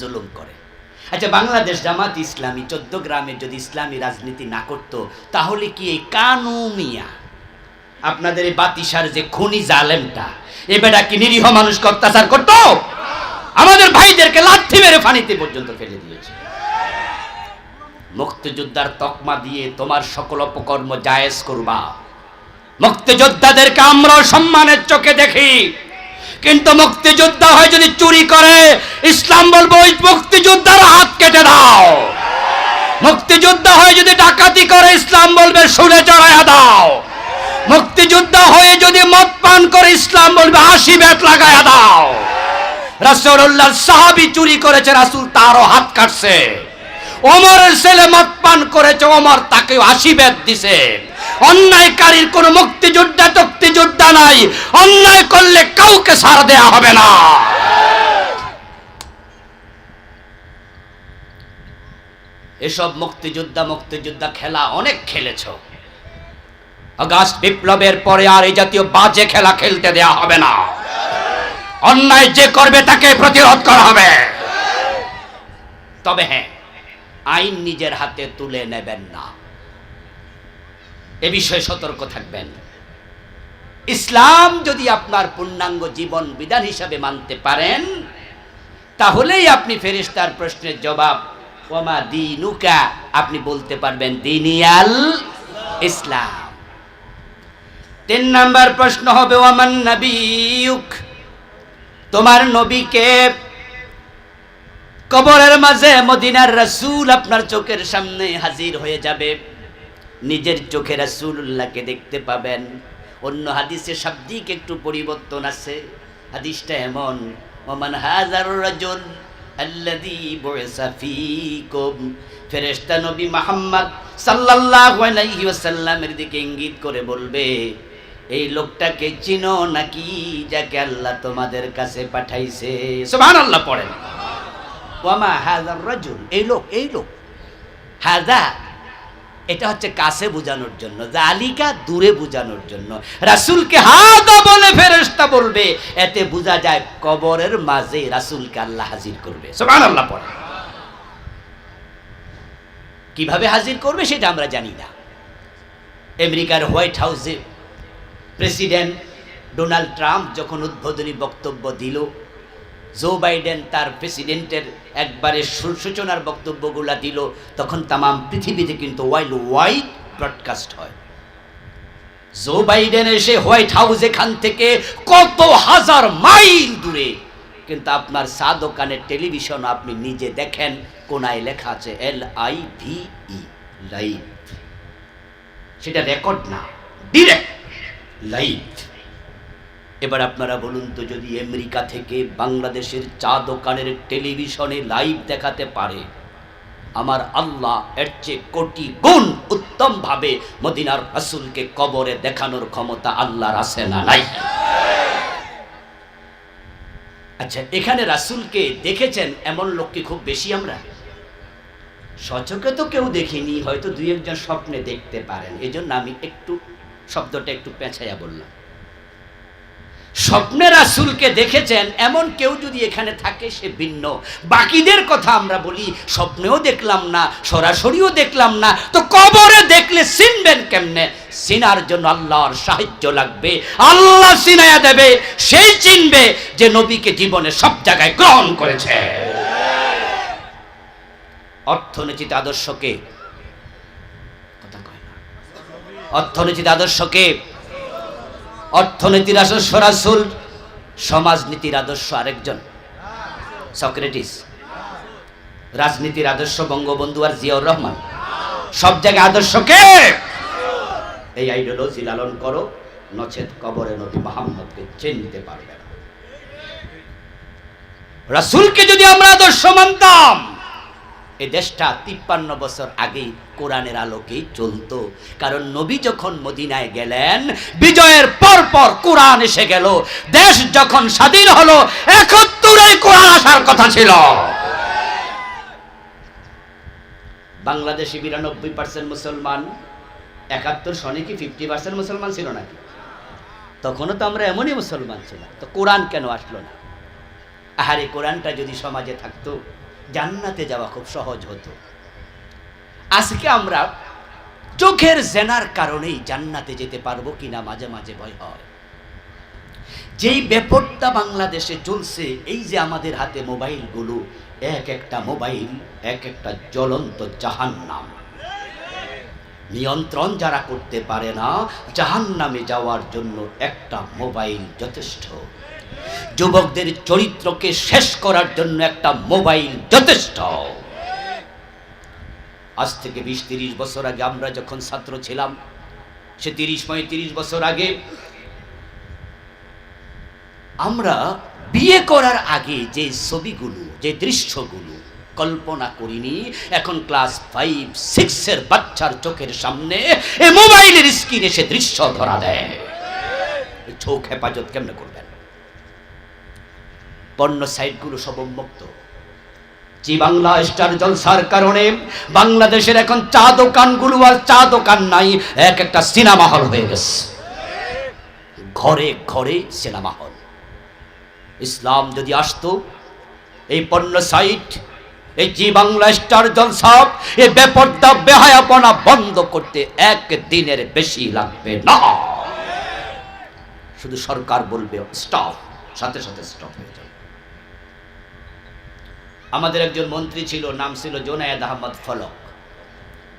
জুলুম করে। আচ্ছা বাংলাদেশ জামাত ইসলামী চোদ্দ গ্রামে যদি ইসলামী রাজনীতি না করত, তাহলে কি এই কানু মিয়া আপনাদের এই বাতিসার যে খুনি জালেমটা, এ বেটা কি নিরীহ মানুষকে অত্যাচার করতো? আমাদের ভাইদেরকে লাথি মেরে ফানিতে পর্যন্ত ফেলে দিয়েছে। মুক্তিযোদ্ধার তকমা দিয়ে তোমার সকল অপকর্ম জায়েজ করবা। মুক্তিযোদ্ধাদেরকে আমরা সম্মানের চোখে দেখি। কিন্তু মুক্তিযোদ্ধা হয় যদি চুরি করে, ইসলাম বলব ওই মুক্তিযোদ্ধার হাত কেটে দাও। মুক্তিযোদ্ধা হয় যদি ডাকাতি করে, ইসলাম বলবে শুনে চড়াইয়া দাও। মুক্তিযোদ্ধা হয়ে যদি মদ পান করে, ইসলাম বলবে হাসি ব্যাট লাগাইয়া দাও। রাসূলুল্লাহ সাহাবী চুরি করেছে, রাসূল তারও হাত কাটছে। ওমরের ছেলে মদ পান করেছে, ওমর তাকে হাসি ব্যাট দিছে। অন্যায়কারীর কোন মুক্তিযোদ্ধা মুক্তিযোদ্ধা নাই। অন্যায় করলে কাউকে ছাড় দেয়া হবে না। এসব মুক্তিযোদ্ধা মুক্তিযোদ্ধা খেলা অনেক খেলেছ। আগস্ট বিপ্লবের পরে আর এই জাতীয় বাজে খেলা খেলতে দেয়া হবে না। অন্যায় যে করবে তাকে প্রতিরোধ করা হবে। তবে হ্যাঁ আইন নিজের হাতে তুলে নেবেন না। এ বিষয়ে সতর্ক থাকবেন। ইসলাম যদি আপনার পূর্ণাঙ্গ জীবন বিধান হিসাবে মানতে পারেন, তাহলেই আপনি ফেরিস্তার প্রশ্নের জবাব ওমা দিনুকা? আপনি বলতে পারবেন, দিনিয়াল ইসলাম। তিন নাম্বার প্রশ্ন হবে ওমান নবিয়ুক? তোমার নবীকে কবরের মাঝে মদিনার রসুল আপনার চোখের সামনে হাজির হয়ে যাবে। নিজের চোখে রাসূলুল্লাহকে দেখতে পাবেন। অন্য হাদিসে শাব্দিক একটু পরিবর্তন আছে। হাদিসটা এমন, ওমান হাজার ওয়াসাল্লামের দিকে ইঙ্গিত করে বলবে, এই লোকটাকে চিনো নাকি যাকে আল্লাহ তোমাদের কাছে পাঠাইছে? হাজার এই লোক এই লোক। হাজা এটা হচ্ছে কাছে বোঝানোর জন্য, জালিকা দূরে বোঝানোর জন্য। রাসূলকে হাদা বলে ফেরেশতা বলবে, এতে বোঝা যায় কবরের মাঝে রাসূলকে আল্লাহ হাজির করবে। সুবহানাল্লাহ পড়ে। কীভাবে হাজির করবে সেটা আমরা জানি না। আমেরিকার হোয়াইট হাউসে প্রেসিডেন্ট ডোনাল্ড ট্রাম্প যখন উদ্বোধনী বক্তব্য দিল জো বাইডেন তার প্রেসিডেন্টের একবারে সূচনার বক্তব্যগুলা দিল, তখন তামাম পৃথিবীতে কিন্তু ওয়াইল্ড ওয়াইড ব্রডকাস্ট হয়। জো বাইডেন এসে হোয়াইট হাউস এখান থেকে কত হাজার মাইল দূরে, কিন্তু আপনার চা দোকানের টেলিভিশন আপনি নিজে দেখেন, কোনায় লেখা আছে L I V E, live. সেটা রেকর্ড না, ডিরেক্ট লাইভ। এবার আপনারা বলুন তো, যদি আমেরিকা থেকে বাংলাদেশের চা দোকানের টেলিভিশনে লাইভ দেখাতে পারে, আমার আল্লাহ এর চেয়ে কোটি গুণ উত্তম ভাবে মদিনার রাসূলকে কবরে দেখানোর ক্ষমতা আল্লাহর আছে না নাই? আচ্ছা এখানে রাসূলকে দেখেছেন এমন লোককে খুব বেশি আমরা? সচকে তো কেউ দেখিনি, হয়তো দুই একজন স্বপ্নে দেখতে পারেন, এজন্য আমি একটু শব্দটা একটু পেঁচাইয়া বললাম। স্বপ্নে রাসূলকে দেখেছেন, এমন কেউ যদি এখানে থাকে, সে ভিন্ন। বাকিদের কথা আমরা বলি, স্বপ্নেও দেখলাম না, সরাসরিও দেখলাম না, তো কবরে দেখলে চিনবেন কেমনে? চিনার জন্য আল্লাহর সাহায্য লাগবে, আল্লাহ চিনায়া দেবে সেই চিনবে যে নবীকে জীবনে সব জায়গায় গ্রহণ করেছে। অর্থনীতিতে আদর্শকে, কথা কয় না, অর্থনীতিতে আদর্শকে অর্থনীতির আদর্শ রাসুল সমাজনীতির আদর্শ আরেকজন। সক্রেটিস, রাজনীতির আদর্শ বঙ্গবন্ধু আর জিয়াউর রহমান। সব জায়গায় আদর্শ কে? এই আইডিওলজি লালন করো নচেত কবরে নবী মোহাম্মদকে চিনতে পারবে না। রাসূলকে যদি আমরা আদর্শ মানতাম এই দেশটা তিপ্পান্ন বছর আগেই কোরআনের আলোকেই চলতো। কারণ নবী যখন মদিনায় গেলেন, বিজয়ের পর পর কোরআন এসে গেল। দেশ যখন স্বাধীন হলো, একত্তরে কোরআন আসার কথা ছিল। বাংলাদেশে বিরানব্বই পার্সেন্ট মুসলমান, একাত্তর সনে কি ফিফটি পার্সেন্ট মুসলমান ছিল নাকি? তখনও তো আমরা এমনই মুসলমান ছিলাম। তো কোরআন কেন আসলো না? আহারে, কোরআনটা যদি সমাজে থাকতো জান্নাতে যাওয়া খুব সহজ হতো। আজকে আমরা চোখের জেনার কারণেই জান্নাতে যেতে পারব কিনা মাঝে মাঝে ভয় হয়। যেই ব্যাপারটা বাংলাদেশে চলছে, এই যে আমাদের হাতে মোবাইলগুলো, এক একটা মোবাইল, এক একটা জ্বলন্ত জাহান্নাম। নিয়ন্ত্রণ যারা করতে পারে না, জাহান্নামে যাওয়ার জন্য একটা মোবাইল যথেষ্ট। যুবকদের চরিত্রকে শেষ করার জন্য একটা মোবাইল যথেষ্ট। আজ থেকে বিশ তিরিশ বছর আগে আমরা যখন ছাত্র ছিলাম, সে তিরিশ পঁয়ত্রিশ বছর আগে আমরা বিয়ে করার আগে যে ছবিগুলো, যে দৃশ্যগুলো কল্পনা করিনি, এখন ক্লাস ফাইভ, সিক্সের বাচ্চার চোখের সামনে এ মোবাইলের স্ক্রিনে সে দৃশ্য ধরা দেয়। চোখ হেফাজত কেমনে করবেন? পণ্য সাইটগুলো সব উন্মুক্ত। জি বাংলা, স্টার জলসার কারণে বাংলাদেশের এখন চা দোকানগুলো আর চা দোকান নাই, এক একটা সিনেমা হল হয়ে গেছে। ঘরে ঘরে সিনেমা হল। ইসলাম যদি আসতো, এই পণ্য সাইট, এই জি বাংলা, স্টার জলসা এই বেপর্দা, বেহায়াপনা বন্ধ করতে এক দিনের বেশি লাগবে না। শুধু সরকার বলবে স্টপ সাথে সাথে স্টপ হয়ে যাবে। আমাদের একজন মন্ত্রী ছিল, নাম ছিল জোনায়েদ আহমদ ফলক।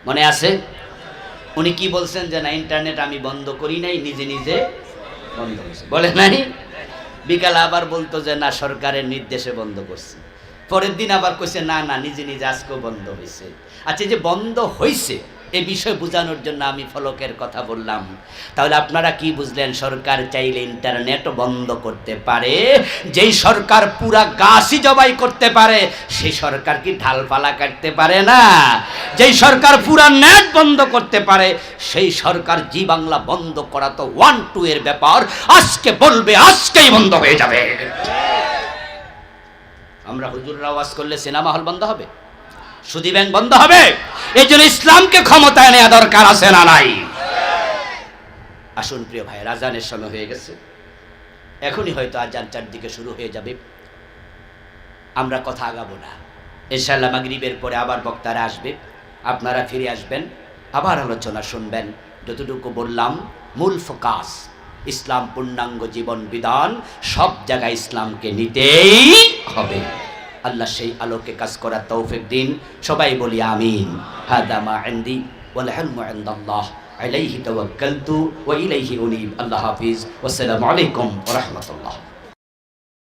মনে আছে? উনি কি বলছেন যে না, ইন্টারনেট আমি বন্ধ করি নাই, নিজে নিজে বন্ধ করছি। বলে নাই? বিকালে আবার বলতো যে না, সরকারের নির্দেশে বন্ধ করছে। পরের দিন আবার কইছে, না না, নিজে নিজে আজকেও বন্ধ হয়েছে আচ্ছা যে বন্ধ হয়েছে এই বিষয় বোঝানোর জন্য আমি ফলকের কথা বললাম। তাহলে আপনারা কি বুঝলেন? সরকার চাইলে ইন্টারনেট বন্ধ করতে পারে, যেই সরকার পুরা গাছই জবাই করতে পারে সেই সরকার কি ঢালপালা কাটতে পারে না? যেই সরকার পুরা নেট বন্ধ করতে পারে, সেই সরকার জি বাংলা বন্ধ করা তো ওয়ান টু এর ব্যাপার। আজকে বলবে, আজকেই বন্ধ হয়ে যাবে। আমরা হুজুররা আওয়াজ করলে সিনেমা হল বন্ধ হবে? সুদী ব্যাংক বন্ধ হবে? এই জন্য ইসলামকে ক্ষমতায় নেওয়া দরকার আছে না নাই? আসুন প্রিয় ভাই রাজানের সময় হয়ে গেছে। এখনই হয়তো আজান চারদিকে শুরু হয়ে যাবে। আমরা কথা আগাবো না। ইনশাল্লাহ মাগরিবের পরে আবার বক্তারা আসবে। আপনারা ফিরে আসবেন, আবার আলোচনা শুনবেন। যতটুকু বললাম, মূল ফোকাস, ইসলাম পূর্ণাঙ্গ জীবন বিধান, সব জায়গায় ইসলামকে নিতেই হবে। আল্লাহ সেই আলোকে কাজ করার তৌফিক দিন। সবাই বলি আমিন। হাদা মা ইনদি ওয়াল ইলমু ইনদাল্লাহ। আলাইহি আল্লাহ হাফিজ। ওয়াসসালামু আলাইকুম রাহমাতুল্লাহ।